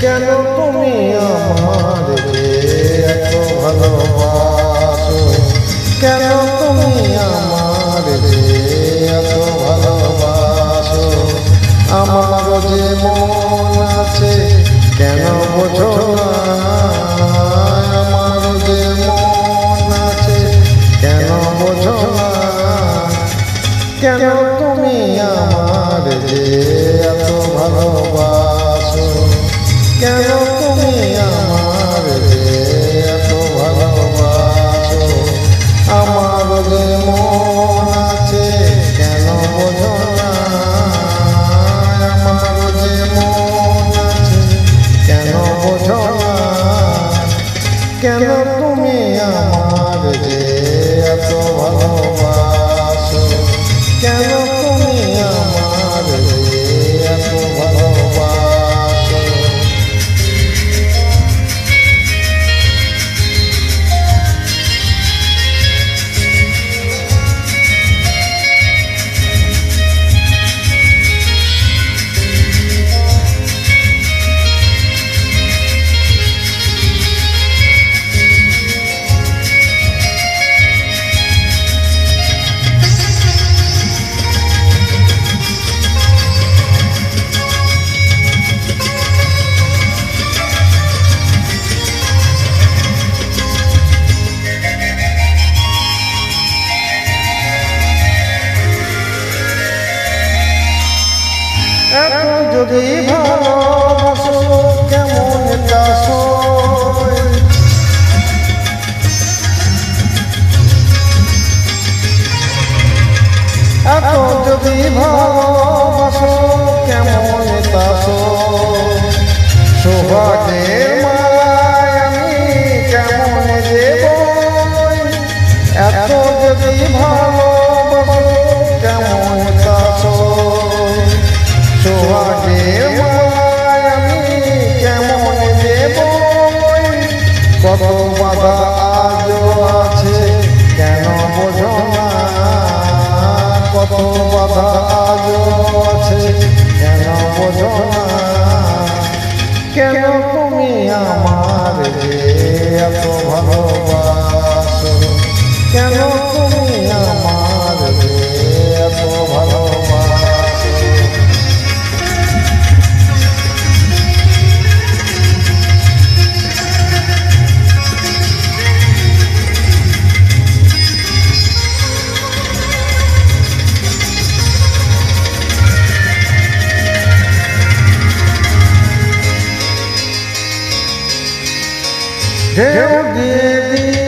কেন তুমি আমার এত ভালোবাসো? কেন তুমি আমার এত ভালোবাসো? আমার যে মন আছে, কেন বোঝো না? কেন তুমি আমার এত ভালোবাসো? আমার যে কেন আমার যে আছে কেন কেন আমার যে এত ভালোবাসো? কেন যদি ভালোবাসো, কেমন চাষো এত যদি ভালোবাসো, কেমন চাষো সোহাগের মালায় আমি কেমন দেব এত যদি ভালোবাসো কত বাধা જેવું દેવી.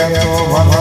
কেন তুমি